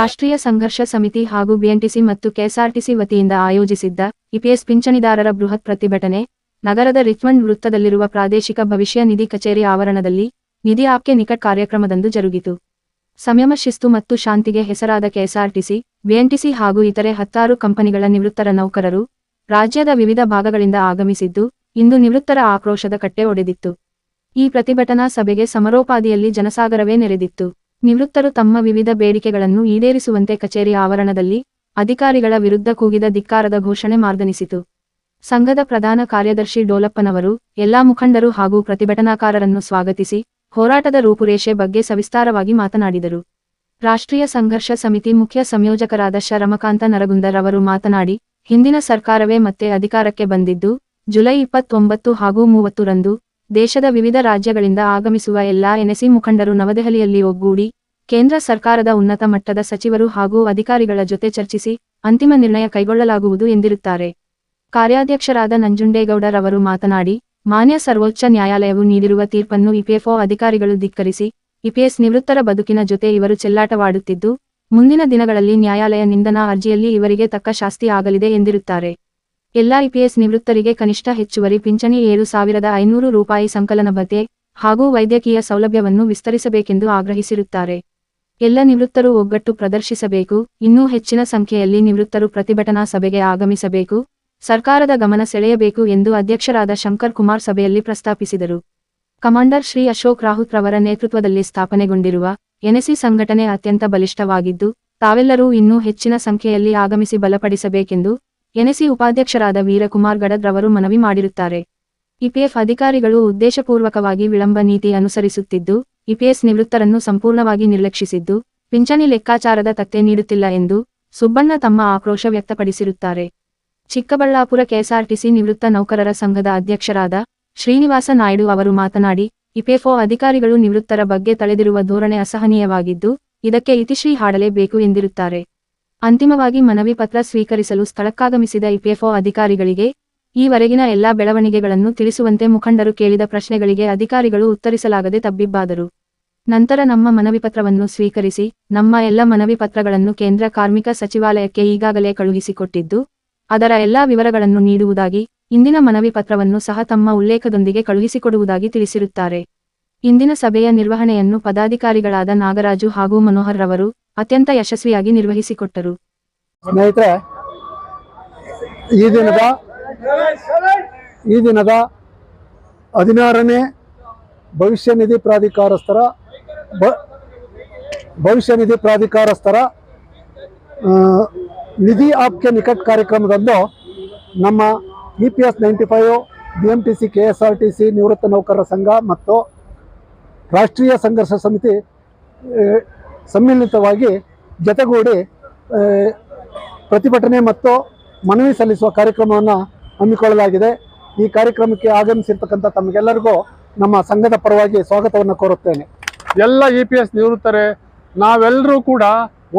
ರಾಷ್ಟ್ರೀಯ ಸಂಘರ್ಷ ಸಮಿತಿ ಹಾಗೂ ಬಿಎನ್ಟಿಸಿ ಮತ್ತು ಕೆಎಸ್ಆರ್ಟಿಸಿ ವತಿಯಿಂದ ಆಯೋಜಿಸಿದ್ದ ಇಪಿಎಸ್ ಪಿಂಚಣಿದಾರರ ಬೃಹತ್ ಪ್ರತಿಭಟನೆ, ನಗರದ ರಿಚ್ಮಂಡ್ ವೃತ್ತದಲ್ಲಿರುವ ಪ್ರಾದೇಶಿಕ ಭವಿಷ್ಯ ನಿಧಿ ಕಚೇರಿ ಆವರಣದಲ್ಲಿ ನಿಧಿ ಆಪ್ಕೆ ನಿಕಟ್ ಕಾರ್ಯಕ್ರಮದಂದು ಜರುಗಿತು. ಸಂಯಮ, ಶಿಸ್ತು ಮತ್ತು ಶಾಂತಿಗೆ ಹೆಸರಾದ ಕೆಎಸ್ಆರ್ಟಿಸಿ, ಬಿಎನ್ಟಿಸಿ ಹಾಗೂ ಇತರೆ ಹತ್ತಾರು ಕಂಪನಿಗಳ ನಿವೃತ್ತರ ನೌಕರರು ರಾಜ್ಯದ ವಿವಿಧ ಭಾಗಗಳಿಂದ ಆಗಮಿಸಿದ್ದು, ಇಂದು ನಿವೃತ್ತರ ಆಕ್ರೋಶದ ಕಟ್ಟೆ ಒಡೆದಿತ್ತು. ಈ ಪ್ರತಿಭಟನಾ ಸಭೆಗೆ ಸಮರೋಪಾದಿಯಲ್ಲಿ ಜನಸಾಗರವೇ ನೆರೆದಿತ್ತು. ನಿವೃತ್ತರು ತಮ್ಮ ವಿವಿಧ ಬೇಡಿಕೆಗಳನ್ನು ಈಡೇರಿಸುವಂತೆ ಕಚೇರಿ ಆವರಣದಲ್ಲಿ ಅಧಿಕಾರಿಗಳ ವಿರುದ್ಧ ಕೂಗಿದ ಧಿಕ್ಕಾರದ ಘೋಷಣೆ ಮಾರ್ದನಿಸಿತು. ಸಂಘದ ಪ್ರಧಾನ ಕಾರ್ಯದರ್ಶಿ ಡೋಲಪ್ಪನವರು ಎಲ್ಲಾ ಮುಖಂಡರು ಹಾಗೂ ಪ್ರತಿಭಟನಾಕಾರರನ್ನು ಸ್ವಾಗತಿಸಿ ಹೋರಾಟದ ರೂಪುರೇಷೆ ಬಗ್ಗೆ ಸವಿಸ್ತಾರವಾಗಿ ಮಾತನಾಡಿದರು. ರಾಷ್ಟ್ರೀಯ ಸಂಘರ್ಷ ಸಮಿತಿ ಮುಖ್ಯ ಸಂಯೋಜಕರಾದ ಶ ರಮಕಾಂತ ನರಗುಂದರ್ ಅವರು ಮಾತನಾಡಿ, ಹಿಂದಿನ ಸರ್ಕಾರವೇ ಮತ್ತೆ ಅಧಿಕಾರಕ್ಕೆ ಬಂದಿದ್ದು, ಜುಲೈ ಇಪ್ಪತ್ತೊಂಬತ್ತು ಹಾಗೂ ಮೂವತ್ತರಂದು ದೇಶದ ವಿವಿಧ ರಾಜ್ಯಗಳಿಂದ ಆಗಮಿಸುವ ಎಲ್ಲಾ ಎನ್ಎಸಿ ಮುಖಂಡರು ನವದೆಹಲಿಯಲ್ಲಿ ಒಗ್ಗೂಡಿ ಕೇಂದ್ರ ಸರ್ಕಾರದ ಉನ್ನತ ಮಟ್ಟದ ಸಚಿವರು ಹಾಗೂ ಅಧಿಕಾರಿಗಳ ಜೊತೆ ಚರ್ಚಿಸಿ ಅಂತಿಮ ನಿರ್ಣಯ ಕೈಗೊಳ್ಳಲಾಗುವುದು ಎಂದಿರುತ್ತಾರೆ. ಕಾರ್ಯಾಧ್ಯಕ್ಷರಾದ ನಂಜುಂಡೇಗೌಡರವರು ಮಾತನಾಡಿ, ಮಾನ್ಯ ಸರ್ವೋಚ್ಚ ನ್ಯಾಯಾಲಯವು ನೀಡಿರುವ ತೀರ್ಪನ್ನು ಇಪಿಎಫ್ಒ ಅಧಿಕಾರಿಗಳು ಧಿಕ್ಕರಿಸಿ ಇಪಿಎಸ್ ನಿವೃತ್ತರ ಬದುಕಿನ ಜೊತೆ ಇವರು ಚೆಲ್ಲಾಟವಾಡುತ್ತಿದ್ದು, ಮುಂದಿನ ದಿನಗಳಲ್ಲಿ ನ್ಯಾಯಾಲಯ ನಿಂದನಾ ಅರ್ಜಿಯಲ್ಲಿ ಇವರಿಗೆ ತಕ್ಕ ಶಾಸ್ತಿ ಆಗಲಿದೆ ಎಂದಿರುತ್ತಾರೆ. ಎಲ್ಲಾ ಐಪಿಎಸ್ ನಿವೃತ್ತರಿಗೆ ಕನಿಷ್ಠ ಹೆಚ್ಚುವರಿ ಪಿಂಚಣಿ ಏಳು ಸಾವಿರದ ಐನೂರು ರೂಪಾಯಿ ಸಂಕಲನ ಭತ್ಯೆ ಹಾಗೂ ವೈದ್ಯಕೀಯ ಸೌಲಭ್ಯವನ್ನು ವಿಸ್ತರಿಸಬೇಕೆಂದು ಆಗ್ರಹಿಸಿರುತ್ತಾರೆ. ಎಲ್ಲ ನಿವೃತ್ತರು ಒಗ್ಗಟ್ಟು ಪ್ರದರ್ಶಿಸಬೇಕು. ಇನ್ನೂ ಹೆಚ್ಚಿನ ಸಂಖ್ಯೆಯಲ್ಲಿ ನಿವೃತ್ತರು ಪ್ರತಿಭಟನಾ ಸಭೆಗೆ ಆಗಮಿಸಬೇಕು. ಸರ್ಕಾರದ ಗಮನ ಸೆಳೆಯಬೇಕು ಎಂದು ಅಧ್ಯಕ್ಷರಾದ ಶಂಕರ್ ಕುಮಾರ್ ಸಭೆಯಲ್ಲಿ ಪ್ರಸ್ತಾಪಿಸಿದರು. ಕಮಾಂಡರ್ ಶ್ರೀ ಅಶೋಕ್ ರಾಹುತ್ ರವರ ನೇತೃತ್ವದಲ್ಲಿ ಸ್ಥಾಪನೆಗೊಂಡಿರುವ ಎನ್ಎಸಿ ಸಂಘಟನೆ ಅತ್ಯಂತ ಬಲಿಷ್ಠವಾಗಿದ್ದು, ತಾವೆಲ್ಲರೂ ಇನ್ನೂ ಹೆಚ್ಚಿನ ಸಂಖ್ಯೆಯಲ್ಲಿ ಆಗಮಿಸಿ ಬಲಪಡಿಸಬೇಕೆಂದು ಎನ್ಎಸಿ ಉಪಾಧ್ಯಕ್ಷರಾದ ವೀರಕುಮಾರ್ ಗಡದ್ರವರು ಮನವಿ ಮಾಡಿರುತ್ತಾರೆ. ಇಪಿಎಫ್ ಅಧಿಕಾರಿಗಳು ಉದ್ದೇಶಪೂರ್ವಕವಾಗಿ ವಿಳಂಬ ನೀತಿ ಅನುಸರಿಸುತ್ತಿದ್ದು ಇಪಿಎಸ್ ನಿವೃತ್ತರನ್ನು ಸಂಪೂರ್ಣವಾಗಿ ನಿರ್ಲಕ್ಷಿಸಿದ್ದು, ಪಿಂಚಣಿ ಲೆಕ್ಕಾಚಾರದ ತತ್ತೆ ನೀಡುತ್ತಿಲ್ಲ ಎಂದು ಸುಬ್ಬಣ್ಣ ತಮ್ಮ ಆಕ್ರೋಶ ವ್ಯಕ್ತಪಡಿಸಿರುತ್ತಾರೆ. ಚಿಕ್ಕಬಳ್ಳಾಪುರ ಕೆಎಸ್ಆರ್ಟಿಸಿ ನಿವೃತ್ತ ನೌಕರರ ಸಂಘದ ಅಧ್ಯಕ್ಷರಾದ ಶ್ರೀನಿವಾಸ ನಾಯ್ಡು ಅವರು ಮಾತನಾಡಿ ಇಪಿಎಫ್ಒ ಅಧಿಕಾರಿಗಳು ನಿವೃತ್ತರ ಬಗ್ಗೆ ತಳೆದಿರುವ ಧೋರಣೆ ಅಸಹನೀಯವಾಗಿದ್ದು, ಇದಕ್ಕೆ ಇತಿಶ್ರೀ ಹಾಡಲೇಬೇಕು ಎಂದಿರುತ್ತಾರೆ. ಅಂತಿಮವಾಗಿ ಮನವಿ ಪತ್ರ ಸ್ವೀಕರಿಸಲು ಸ್ಥಳಕ್ಕಾಗಮಿಸಿದ ಇಪಿಎಫ್ಒ ಅಧಿಕಾರಿಗಳಿಗೆ ಈವರೆಗಿನ ಎಲ್ಲಾ ಬೆಳವಣಿಗೆಗಳನ್ನು ತಿಳಿಸುವಂತೆ ಮುಖಂಡರು ಕೇಳಿದ ಪ್ರಶ್ನೆಗಳಿಗೆ ಅಧಿಕಾರಿಗಳು ಉತ್ತರಿಸಲಾಗದೆ ತಬ್ಬಿಬ್ಬಾದರು. ನಂತರ ನಮ್ಮ ಮನವಿ ಪತ್ರವನ್ನು ಸ್ವೀಕರಿಸಿ, ನಮ್ಮ ಎಲ್ಲ ಮನವಿ ಪತ್ರಗಳನ್ನು ಕೇಂದ್ರ ಕಾರ್ಮಿಕ ಸಚಿವಾಲಯಕ್ಕೆ ಈಗಾಗಲೇ ಕಳುಹಿಸಿಕೊಟ್ಟಿದ್ದು, ಅದರ ಎಲ್ಲಾ ವಿವರಗಳನ್ನು ನೀಡುವುದಾಗಿ, ಇಂದಿನ ಮನವಿ ಪತ್ರವನ್ನು ಸಹ ತಮ್ಮ ಉಲ್ಲೇಖದೊಂದಿಗೆ ಕಳುಹಿಸಿಕೊಡುವುದಾಗಿ ತಿಳಿಸಿರುತ್ತಾರೆ. ಇಂದಿನ ಸಭೆಯ ನಿರ್ವಹಣೆಯನ್ನು ಪದಾಧಿಕಾರಿಗಳಾದ ನಾಗರಾಜು ಹಾಗೂ ಮನೋಹರ್ ರವರು ಅತ್ಯಂತ ಯಶಸ್ವಿಯಾಗಿ ನಿರ್ವಹಿಸಿಕೊಟ್ಟರು. ಸ್ನೇಹಿತರೆ, ಈ ದಿನದ ಈ ದಿನದ ಹದಿನಾರನೇ ಭವಿಷ್ಯ ನಿಧಿ ಪ್ರಾಧಿಕಾರಸ್ಥರ ಭವಿಷ್ಯ ನಿಧಿ ಪ್ರಾಧಿಕಾರಸ್ಥರ ನಿಧಿ ಆಪ್ಕೆ ನಿಕಟ್ ಕಾರ್ಯಕ್ರಮದಂದು ನಮ್ಮ E P S ninety five, B M T C, K S R T C ನಿವೃತ್ತ ನೌಕರರ ಸಂಘ ಮತ್ತು ರಾಷ್ಟ್ರೀಯ ಸಂಘರ್ಷ ಸಮಿತಿ ಸಮ್ಮಿಲಿತವಾಗಿ ಜತೆಗೂಡಿ ಪ್ರತಿಭಟನೆ ಮತ್ತು ಮನವಿ ಸಲ್ಲಿಸುವ ಕಾರ್ಯಕ್ರಮವನ್ನು ಹಮ್ಮಿಕೊಳ್ಳಲಾಗಿದೆ. ಈ ಕಾರ್ಯಕ್ರಮಕ್ಕೆ ಆಗಮಿಸಿರ್ತಕ್ಕಂಥ ತಮಗೆಲ್ಲರಿಗೂ ನಮ್ಮ ಸಂಘದ ಪರವಾಗಿ ಸ್ವಾಗತವನ್ನು ಕೋರುತ್ತೇನೆ. ಎಲ್ಲ ಇ ಪಿ ಎಸ್ ನಿವೃತ್ತರೆ, ನಾವೆಲ್ಲರೂ ಕೂಡ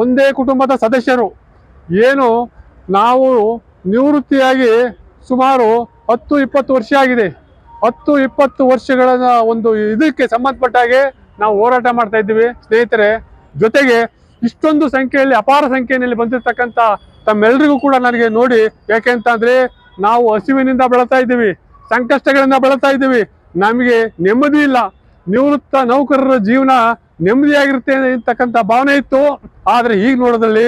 ಒಂದೇ ಕುಟುಂಬದ ಸದಸ್ಯರು. ಏನು, ನಾವು ನಿವೃತ್ತಿಯಾಗಿ ಸುಮಾರು ಹತ್ತು ಇಪ್ಪತ್ತು ವರ್ಷ ಆಗಿದೆ. ಹತ್ತು, ಇಪ್ಪತ್ತು ವರ್ಷಗಳ ಒಂದು ಇದಕ್ಕೆ ಸಂಬಂಧಪಟ್ಟ ಹಾಗೆ ನಾವು ಹೋರಾಟ ಮಾಡ್ತಾ ಇದ್ದೀವಿ. ಸ್ನೇಹಿತರೆ, ಜೊತೆಗೆ ಇಷ್ಟೊಂದು ಸಂಖ್ಯೆಯಲ್ಲಿ ಅಪಾರ ಸಂಖ್ಯೆಯಲ್ಲಿ ಬಂದಿರತಕ್ಕಂಥ ತಮ್ಮೆಲ್ಲರಿಗೂ ಕೂಡ ನನಗೆ ನೋಡಿ ಯಾಕೆಂತಂದ್ರೆ ನಾವು ಹಸಿವಿನಿಂದ ಬೆಳತಾ ಇದ್ದೀವಿ, ಸಂಕಷ್ಟಗಳಿಂದ ಬೆಳತಾ ಇದ್ದೀವಿ. ನಮಗೆ ನೆಮ್ಮದಿ ಇಲ್ಲ. ನಿವೃತ್ತ ನೌಕರರ ಜೀವನ ನೆಮ್ಮದಿಯಾಗಿರುತ್ತೆ ಅಂತಕ್ಕಂಥ ಭಾವನೆ ಇತ್ತು. ಆದರೆ ಈಗ ನೋಡೋದ್ರಲ್ಲಿ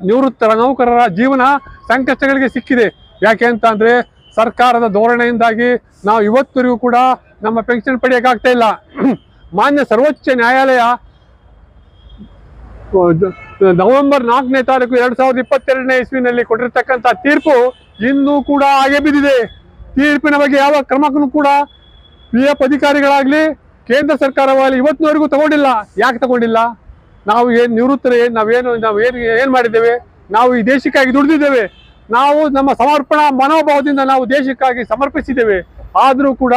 ನಿವೃತ್ತರ ನೌಕರರ ಜೀವನ ಸಂಕಷ್ಟಗಳಿಗೆ ಸಿಕ್ಕಿದೆ. ಯಾಕೆ ಅಂತ ಅಂದ್ರೆ ಸರ್ಕಾರದ ಧೋರಣೆಯಿಂದಾಗಿ ನಾವು ಇವತ್ತರಿಗೂ ಕೂಡ ನಮ್ಮ ಪೆನ್ಷನ್ ಪಡೆಯೋಕ್ಕಾಗ್ತಾ ಇಲ್ಲ. ಮಾನ್ಯ ಸರ್ವೋಚ್ಚ ನ್ಯಾಯಾಲಯ ನವೆಂಬರ್ ನಾಲ್ಕನೇ ತಾರೀಕು ಎರಡ್ ಸಾವಿರದ ಇಪ್ಪತ್ತೆರಡನೇ ಇಸ್ವಿನಲ್ಲಿ ಕೊಟ್ಟಿರ್ತಕ್ಕಂಥ ತೀರ್ಪು ಇನ್ನೂ ಕೂಡ ಹಾಗೆ ಬಿದ್ದಿದೆ. ತೀರ್ಪಿನ ಬಗ್ಗೆ ಯಾವ ಕ್ರಮಕ್ಕೂ ಕೂಡ ಪಿ ಎಫ್ ಅಧಿಕಾರಿಗಳಾಗ್ಲಿ ಕೇಂದ್ರ ಸರ್ಕಾರವಾಗಲಿ ಇವತ್ತಿನವರೆಗೂ ತಗೊಂಡಿಲ್ಲ. ಯಾಕೆ ತಗೊಂಡಿಲ್ಲ? ನಾವು ಏನು ನಿವೃತ್ತರು ಏನ್ ನಾವೇನು ನಾವು ಏನು ಏನ್ ಮಾಡಿದ್ದೇವೆ? ನಾವು ಈ ದೇಶಕ್ಕಾಗಿ ದುಡಿದಿದ್ದೇವೆ. ನಾವು ನಮ್ಮ ಸಮರ್ಪಣಾ ಮನೋಭಾವದಿಂದ ನಾವು ದೇಶಕ್ಕಾಗಿ ಸಮರ್ಪಿಸಿದ್ದೇವೆ. ಆದರೂ ಕೂಡ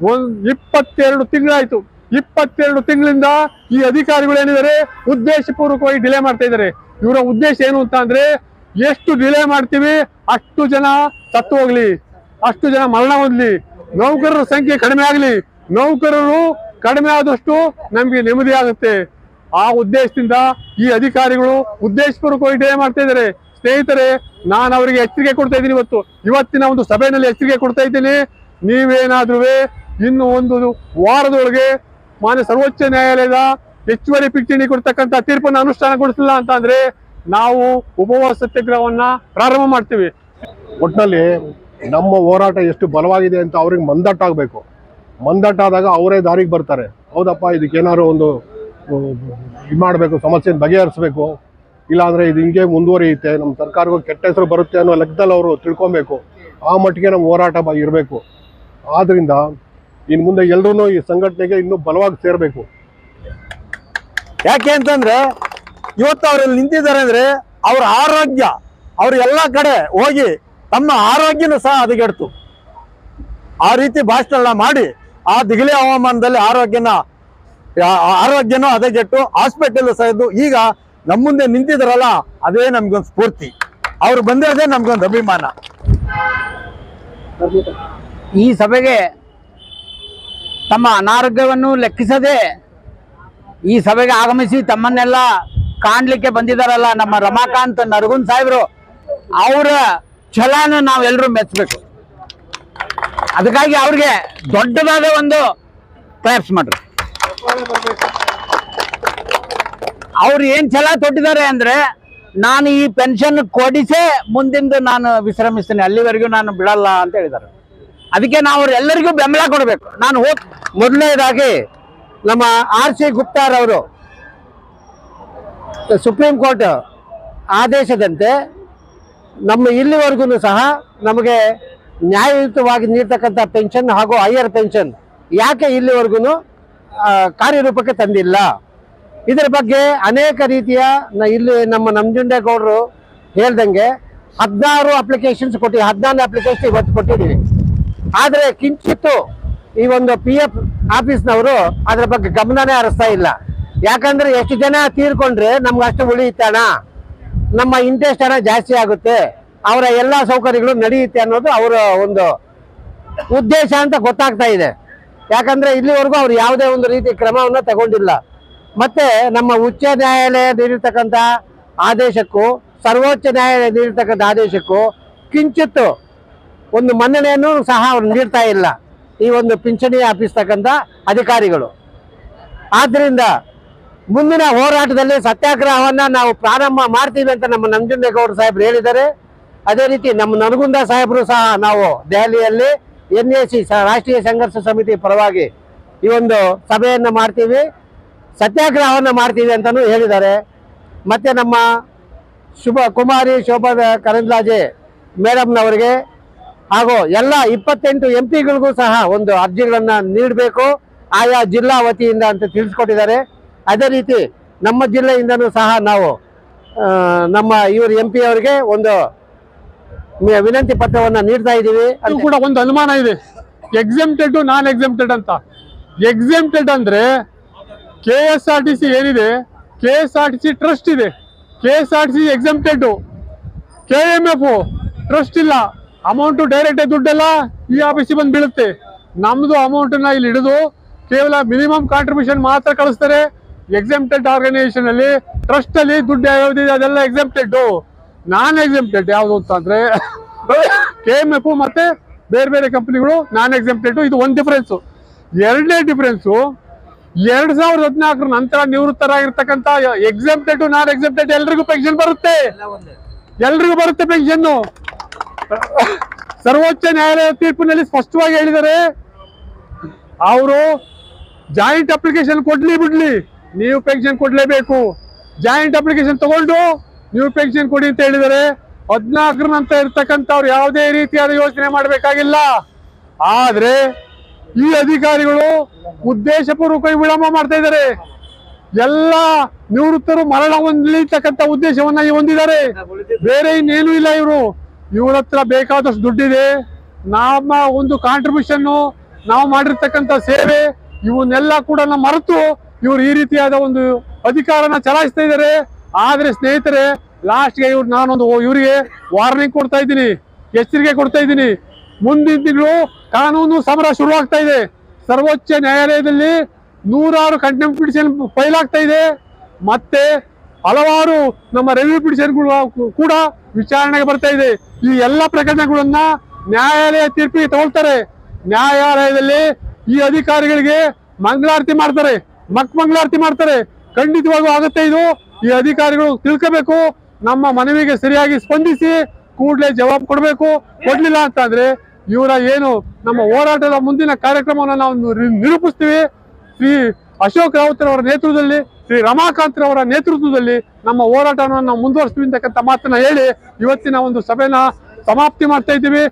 ಒಂದ್ ಇಪ್ಪತ್ತೆರಡು ತಿಂಗಳಾಯ್ತು. ಇಪ್ಪತ್ತೆರಡು ತಿಂಗಳಿಂದ ಈ ಅಧಿಕಾರಿಗಳು ಏನಿದ್ದಾರೆ ಉದ್ದೇಶಪೂರ್ವಕವಾಗಿ ಡಿಲೇ ಮಾಡ್ತಾ ಇದ್ದಾರೆ. ಇವರ ಉದ್ದೇಶ ಏನು ಅಂತ ಅಂದ್ರೆ, ಎಷ್ಟು ಡಿಲೇ ಮಾಡ್ತೀವಿ, ಅಷ್ಟು ಜನ ಸತ್ತು ಹೋಗ್ಲಿ, ಅಷ್ಟು ಜನ ಮರಣ ಹೊಂದ್ಲಿ, ನೌಕರರ ಸಂಖ್ಯೆ ಕಡಿಮೆ ಆಗಲಿ, ನೌಕರರು ಕಡಿಮೆ ಆದಷ್ಟು ನಮಗೆ ನೆಮ್ಮದಿ ಆಗುತ್ತೆ. ಆ ಉದ್ದೇಶದಿಂದ ಈ ಅಧಿಕಾರಿಗಳು ಉದ್ದೇಶಪೂರ್ವಕವಾಗಿ ಡಿಲೇ ಮಾಡ್ತಾ ಇದ್ದಾರೆ. ಸ್ನೇಹಿತರೆ, ನಾನು ಅವರಿಗೆ ಎಚ್ಚರಿಕೆ ಕೊಡ್ತಾ ಇದ್ದೀನಿ ಇವತ್ತು. ಇವತ್ತಿನ ಒಂದು ಸಭೆಯಲ್ಲಿ ಎಚ್ಚರಿಕೆ ಕೊಡ್ತಾ ಇದ್ದೀನಿ. ನೀವೇನಾದ್ರೂ ಇನ್ನು ಒಂದು ವಾರದೊಳಗೆ ಮಾನ್ಯ ಸರ್ವೋಚ್ಚ ನ್ಯಾಯಾಲಯದ ಹೆಚ್ಚುವರಿ ಪಿಂಚಣಿ ಕೊಡ್ತಕ್ಕಂಥ ತೀರ್ಪನ್ನು ಅನುಷ್ಠಾನಗೊಳಿಸಲಿಲ್ಲ ಅಂತ ಅಂದ್ರೆ ನಾವು ಉಪವಾಸ ಸತ್ಯಾಗ್ರಹವನ್ನ ಪ್ರಾರಂಭ ಮಾಡ್ತೀವಿ. ಒಟ್ಟಿನಲ್ಲಿ ನಮ್ಮ ಹೋರಾಟ ಎಷ್ಟು ಬಲವಾಗಿದೆ ಅಂತ ಅವ್ರಿಗೆ ಮಂದಟ್ಟಾಗಬೇಕು ಮಂದಟ್ಟಾದಾಗ ಅವರೇ ದಾರಿಗೆ ಬರ್ತಾರೆ. ಹೌದಪ್ಪ ಇದಕ್ಕೇನಾದ್ರು ಒಂದು ಇದು ಮಾಡಬೇಕು ಸಮಸ್ಯೆಯನ್ನು ಬಗೆಹರಿಸ್ಬೇಕು. ಇಲ್ಲಾಂದ್ರೆ ಇದು ಹಿಂಗೆ ಮುಂದುವರಿಯುತ್ತೆ ನಮ್ಮ ಸರ್ಕಾರಕ್ಕೂ ಕೆಟ್ಟ ಹೆಸರು ಬರುತ್ತೆ ಅನ್ನೋ ಲೆಕ್ಕದಲ್ಲಿ ಅವರು ತಿಳ್ಕೊಬೇಕು. ಆ ಮಟ್ಟಿಗೆ ನಮ್ಮ ಹೋರಾಟ ಇರಬೇಕು. ಆದ್ರಿಂದ ಇನ್ನು ಮುಂದೆ ಎಲ್ಲರೂ ಈ ಸಂಘಟನೆಗೆ ಇನ್ನೂ ಬಲವಾಗಿ ಸೇರಬೇಕು. ಯಾಕೆ ಅಂತಂದ್ರೆ ಇವತ್ತು ಅವ್ರಲ್ಲಿ ನಿಂತಿದ್ದಾರೆ ಅಂದ್ರೆ ಅವ್ರ ಆರೋಗ್ಯ, ಅವ್ರ ಎಲ್ಲ ಕಡೆ ಹೋಗಿ ತಮ್ಮ ಆರೋಗ್ಯನೂ ಸಹ ಹದಗೆಡ್ತು. ಆ ರೀತಿ ಭಾಷಣ ಮಾಡಿ ಆ ದಿಗಿಲಿ ಹವಾಮಾನದಲ್ಲಿ ಆರೋಗ್ಯನ ಆರೋಗ್ಯನೂ ಹದಗೆಟ್ಟು ಹಾಸ್ಪಿಟಲ್ ಸಹ ಈಗ ನಮ್ಮ ಮುಂದೆ ನಿಂತಿದಾರಲ್ಲ, ಅದೇ ನಮ್ಗೊಂದು ಸ್ಫೂರ್ತಿ. ಅವ್ರು ಬಂದಿರೋದೇ ನಮ್ಗೊಂದು ಅಭಿಮಾನ. ಈ ಸಭೆಗೆ ತಮ್ಮ ಅನಾರೋಗ್ಯವನ್ನು ಲೆಕ್ಕಿಸದೆ ಈ ಸಭೆಗೆ ಆಗಮಿಸಿ ತಮ್ಮನ್ನೆಲ್ಲ ಕಾಣ್ಲಿಕ್ಕೆ ಬಂದಿದಾರಲ್ಲ ನಮ್ಮ ರಮಾಕಾಂತ್ ನರಗುನ್ ಸಾಹೇಬ್ರು, ಅವರ ಛಲನ ನಾವೆಲ್ಲರೂ ಮೆಚ್ಚಬೇಕು ಅದಕ್ಕಾಗಿ ಅವ್ರಿಗೆ ದೊಡ್ಡದಾದ ಒಂದು ಕ್ಲಾಪ್ಸ್ ಮಾಡ್ರಿ. ಅವ್ರು ಏನ್ ಛಲ ತೊಟ್ಟಿದ್ದಾರೆ ಅಂದ್ರೆ ನಾನು ಈ ಪೆನ್ಷನ್ ಕೊಡಿಸೇ ಮುಂದಿಂದು ನಾನು ವಿಶ್ರಮಿಸ್ತೇನೆ, ಅಲ್ಲಿವರೆಗೂ ನಾನು ಬಿಡಲ್ಲ ಅಂತ ಹೇಳಿದ್ದಾರೆ. ಅದಕ್ಕೆ ನಾವು ಎಲ್ಲರಿಗೂ ಬೆಂಬಲ ಕೊಡಬೇಕು. ನಾನು ಹೋಗ್ ಮೊದಲನೇದಾಗಿ ನಮ್ಮ ಆರ್ ಸಿ ಗುಪ್ತಾರವರು ಸುಪ್ರೀಂ ಕೋರ್ಟ್ ಆದೇಶದಂತೆ ನಮ್ಮ ಇಲ್ಲಿವರೆಗೂ ಸಹ ನಮಗೆ ನ್ಯಾಯಯುತವಾಗಿ ನೀಡ್ತಕ್ಕಂಥ ಪೆನ್ಷನ್ ಹಾಗೂ ಹೈಯರ್ ಪೆನ್ಷನ್ ಯಾಕೆ ಇಲ್ಲಿವರೆಗೂ ಕಾರ್ಯರೂಪಕ್ಕೆ ತಂದಿಲ್ಲ? ಇದರ ಬಗ್ಗೆ ಅನೇಕ ರೀತಿಯ ಇಲ್ಲಿ ನಮ್ಮ ನಂಜುಂಡೇಗೌಡರು ಹೇಳ್ದಂಗೆ ಹದಿನಾರು ಅಪ್ಲಿಕೇಶನ್ಸ್ ಕೊಟ್ಟಿವಿ ಹದಿನಾರು ಅಪ್ಲಿಕೇಶನ್ ಇವತ್ತು ಕೊಟ್ಟಿದ್ದೀವಿ. ಆದರೆ ಕಿಂಚಿತ್ತು ಈ ಒಂದು ಪಿ ಎಫ್ ಆಫೀಸ್ನವರು ಅದ್ರ ಬಗ್ಗೆ ಗಮನನೇ ಹರಿಸ್ತಾ ಇಲ್ಲ. ಯಾಕಂದ್ರೆ ಎಷ್ಟು ಜನ ತೀರ್ಕೊಂಡ್ರೆ ನಮ್ಗೆ ಅಷ್ಟು ಉಳಿಯುತ್ತಣ ನಮ್ಮ ಇಂಟ್ರೆಸ್ಟ್ ಹಣ ಜಾಸ್ತಿ ಆಗುತ್ತೆ. ಅವರ ಎಲ್ಲ ಸೌಕರ್ಯಗಳು ನಡೆಯುತ್ತೆ ಅನ್ನೋದು ಅವರ ಒಂದು ಉದ್ದೇಶ ಅಂತ ಗೊತ್ತಾಗ್ತಾ ಇದೆ. ಯಾಕಂದ್ರೆ ಇಲ್ಲಿವರೆಗೂ ಅವ್ರು ಯಾವುದೇ ಒಂದು ರೀತಿ ಕ್ರಮವನ್ನು ತಗೊಂಡಿಲ್ಲ. ಮತ್ತೆ ನಮ್ಮ ಉಚ್ಚ ನ್ಯಾಯಾಲಯ ನೀಡಿರ್ತಕ್ಕಂಥ ಆದೇಶಕ್ಕೂ, ಸರ್ವೋಚ್ಚ ನ್ಯಾಯಾಲಯ ನೀಡಿರ್ತಕ್ಕಂಥ ಆದೇಶಕ್ಕೂ ಕಿಂಚಿತ್ತು ಒಂದು ಮನ್ನಣೆಯನ್ನು ಸಹ ಅವರು ನೀಡ್ತಾ ಇಲ್ಲ ಈ ಒಂದು ಪಿಂಚಣಿ ಆಫೀಸ್ ತಕ್ಕಂಥ ಅಧಿಕಾರಿಗಳು. ಆದ್ದರಿಂದ ಮುಂದಿನ ಹೋರಾಟದಲ್ಲಿ ಸತ್ಯಾಗ್ರಹವನ್ನು ನಾವು ಪ್ರಾರಂಭ ಮಾಡ್ತೀವಿ ಅಂತ ನಮ್ಮ ನಂಜುಂಡೇಗೌಡ ಸಾಹೇಬರು ಹೇಳಿದ್ದಾರೆ. ಅದೇ ರೀತಿ ನಮ್ಮ ನರಗುಂದ ಸಾಹೇಬರು ಸಹ ನಾವು ದೆಹಲಿಯಲ್ಲಿ ಎನ್ ಎ ಸಿ ರಾಷ್ಟ್ರೀಯ ಸಂಘರ್ಷ ಸಮಿತಿ ಪರವಾಗಿ ಈ ಒಂದು ಸಭೆಯನ್ನು ಮಾಡ್ತೀವಿ. ಸತ್ಯಾಗ್ರಹವನ್ನು ಮಾಡ್ತೀವಿ ಅಂತಲೂ ಹೇಳಿದ್ದಾರೆ. ಮತ್ತು ನಮ್ಮ ಶುಭ ಕುಮಾರಿ ಶೋಭಾ ಕರಂದ್ಲಾಜೆ ಮೇಡಮ್ನವರಿಗೆ ಹಾಗೂ ಎಲ್ಲ ಇಪ್ಪತ್ತೆಂಟು ಎಂ ಪಿಗಳಿಗೂ ಸಹ ಒಂದು ಅರ್ಜಿಗಳನ್ನು ನೀಡಬೇಕು ಆಯಾ ಜಿಲ್ಲಾ ವತಿಯಿಂದ ಅಂತ ತಿಳಿಸ್ಕೊಟ್ಟಿದ್ದಾರೆ. ಅದೇ ರೀತಿ ನಮ್ಮ ಜಿಲ್ಲೆಯಿಂದನೂ ಸಹ ನಾವು ನಮ್ಮ ಇವರು ಎಂ ಪಿ ಅವರಿಗೆ ಒಂದು ವಿನಂತಿ ಪತ್ರವನ್ನು ನೀಡ್ತಾ ಇದ್ದೀವಿ. ಅದು ಕೂಡ ಒಂದು ಅನುಮಾನ ಇದೆ. ಎಕ್ಸೆಂಪ್ಟೆಡ್ ನಾನ್ ಎಕ್ಸೆಂಪ್ಟೆಡ್ ಅಂತ. ಎಕ್ಸೆಂಪ್ಟೆಡ್ ಅಂದ್ರೆ K S R T C ಏನಿದೆ K S R T C trust ಇದೆ. K S R T C exempted K M F trust ಇಲ್ಲ. ಅಮೌಂಟ್ ಡೈರೆಕ್ಟ್ ದುಡ್ಡೆಲ್ಲ ಈ ಆಫೀಸಿಗೆ ಬಂದು ಬೀಳುತ್ತೆ. ನಮ್ಮದು ಅಮೌಂಟ್ನ ಇಲ್ಲಿ ಹಿಡಿದು ಕೇವಲ ಮಿನಿಮಮ್ ಕಾಂಟ್ರಿಬ್ಯೂಷನ್ ಮಾತ್ರ ಕಳಿಸ್ತಾರೆ. ಎಕ್ಸೆಂಪ್ಟೆಡ್ ಆರ್ಗನೈಸೇಷನ್ ಅಲ್ಲಿ ಟ್ರಸ್ಟ್ ಅಲ್ಲಿ ದುಡ್ಡು ಯಾವುದಿದೆ ಅದೆಲ್ಲ ಎಕ್ಸೆಂಪ್ಟೆಡ್ ನಾನ್ ಎಕ್ಸೆಂಪ್ಟೆಡ್ ಯಾವುದು ಅಂತಂದ್ರೆ ಕೆ ಎಂ ಎಫ್ ಮತ್ತೆ ಬೇರೆ ಬೇರೆ ಕಂಪನಿಗಳು ನಾನ್ ಎಕ್ಸೆಂಪ್ಟೆಡ್ ಇದು ಒಂದು ಡಿಫರೆನ್ಸ್ ಎರಡನೇ ಡಿಫರೆನ್ಸು ಎರಡ್ ಸಾವಿರದ ಹದಿನಾಲ್ಕರ ನಂತರ ನಿವೃತ್ತರಾಗಿರ್ತಕ್ಕಂಥ ಎಕ್ಸೆಂಪ್ಟೆಡ್ ನಾನ್ ಎಕ್ಸೆಂಪ್ಟೆಡ್ ಎಲ್ರಿಗೂ ಪೆನ್ಷನ್ ಬರುತ್ತೆ. ಎಲ್ರಿಗೂ ಬರುತ್ತೆ ಪೆನ್ಷನ್ ಸರ್ವೋಚ್ಚ ನ್ಯಾಯಾಲಯ ತೀರ್ಪಿನಲ್ಲಿ ಸ್ಪಷ್ಟವಾಗಿ ಹೇಳಿದರೆ, ಅವರು ಜಾಯಿಂಟ್ ಅಪ್ಲಿಕೇಶನ್ ಕೊಡ್ಲಿ ಬಿಡ್ಲಿ, ನೀವು ಪೆನ್ಷನ್ ಕೊಡ್ಲೇಬೇಕು. ಜಾಯಿಂಟ್ ಅಪ್ಲಿಕೇಶನ್ ತಗೊಂಡು ನೀವು ಪೆನ್ಷನ್ ಕೊಡಿ ಅಂತ ಹೇಳಿದರೆ, ಹದಿನಾಲ್ಕರ ನಂತರ ಇರ್ತಕ್ಕಂಥವ್ರು ಯಾವುದೇ ರೀತಿಯಾದ ಯೋಚನೆ ಮಾಡಬೇಕಾಗಿಲ್ಲ. ಆದ್ರೆ ಈ ಅಧಿಕಾರಿಗಳು ಉದ್ದೇಶಪೂರ್ವಕವಾಗಿ ವಿಳಂಬ ಮಾಡ್ತಾ ಇದ್ದಾರೆ. ಎಲ್ಲ ನಿವೃತ್ತರು ಮರಣ ಹೊಂದಿರ್ತಕ್ಕಂಥ ಉದ್ದೇಶವನ್ನ ಹೊಂದಿದ್ದಾರೆ. ಬೇರೆ ಇನ್ನೇನು ಇಲ್ಲ ಇವರು. ಇವ್ರ ಹತ್ರ ಬೇಕಾದಷ್ಟು ದುಡ್ಡಿದೆ. ನಮ್ಮ ಒಂದು ಕಾಂಟ್ರಿಬ್ಯೂಷನ್ ನಾವು ಮಾಡಿರ್ತಕ್ಕಂಥ ಸೇವೆ ಇವನ್ನೆಲ್ಲ ಕೂಡ ಮರೆತು ಇವ್ರು ಈ ರೀತಿಯಾದ ಒಂದು ಅಧಿಕಾರನ ಚಲಾಯಿಸ್ತಾ ಇದ್ದಾರೆ. ಆದ್ರೆ ಸ್ನೇಹಿತರೆ ಲಾಸ್ಟ್ಗೆ ಇವ್ರು ನಾನೊಂದು ಇವರಿಗೆ ವಾರ್ನಿಂಗ್ ಕೊಡ್ತಾ ಇದ್ದೀನಿ. ಎಚ್ಚರಿಕೆ ಕೊಡ್ತಾ ಇದ್ದೀನಿ. ಮುಂದಿನ ತಿಂಗಳು ಕಾನೂನು ಸಮರ ಶುರುವಾಗ್ತಾ ಇದೆ. ಸರ್ವೋಚ್ಚ ನ್ಯಾಯಾಲಯದಲ್ಲಿ ನೂರಾರು ಕಂಟೆಂಪ್ ಪಿಟಿಷನ್ ಫೈಲ್ ಆಗ್ತಾ ಇದೆ. ಮತ್ತೆ ಹಲವಾರು ನಮ್ಮ ರೆವಿನ್ಯೂ ಪಿಟಿಷನ್ಗಳು ಕೂಡ ವಿಚಾರಣೆಗೆ ಬರ್ತಾ ಇದೆ. ಈ ಎಲ್ಲ ಪ್ರಕರಣಗಳನ್ನ ನ್ಯಾಯಾಲಯ ತೀರ್ಪಿಗೆ ತಗೊಳ್ತಾರೆ. ನ್ಯಾಯಾಲಯದಲ್ಲಿ ಈ ಅಧಿಕಾರಿಗಳಿಗೆ ಮಂಗಳಾರತಿ ಮಾಡ್ತಾರೆ. ಮಕ್ ಮಂಗಳಾರತಿ ಮಾಡ್ತಾರೆ. ಖಂಡಿತವಾಗೂ ಆಗುತ್ತೆ ಇದು. ಈ ಅಧಿಕಾರಿಗಳು ತಿಳ್ಕೋಬೇಕು. ನಮ್ಮ ಮನವಿಗೆ ಸರಿಯಾಗಿ ಸ್ಪಂದಿಸಿ ಕೂಡಲೇ ಜವಾಬ್ ಕೊಡಬೇಕು. ಕೊಡ್ಲಿಲ್ಲ ಅಂತಂದ್ರೆ ಇವರ ಏನು ನಮ್ಮ ಹೋರಾಟದ ಮುಂದಿನ ಕಾರ್ಯಕ್ರಮವನ್ನು ನಾವು ನಿರು- ನಿರೂಪಿಸ್ತೀವಿ. ಶ್ರೀ ಅಶೋಕ್ ರಾವತ್ ಅವರ ನೇತೃತ್ವದಲ್ಲಿ, ಶ್ರೀ ರಮಾಕಾಂತ್ ಅವರ ನೇತೃತ್ವದಲ್ಲಿ ನಮ್ಮ ಹೋರಾಟವನ್ನು ನಾವು ಮುಂದುವರಿಸ್ತೀವಿ ಅಂತಕ್ಕಂಥ ಮಾತನ್ನ ಹೇಳಿ ಇವತ್ತಿನ ಒಂದು ಸಭೆನ ಸಮಾಪ್ತಿ ಮಾಡ್ತಾ ಇದ್ದೀವಿ.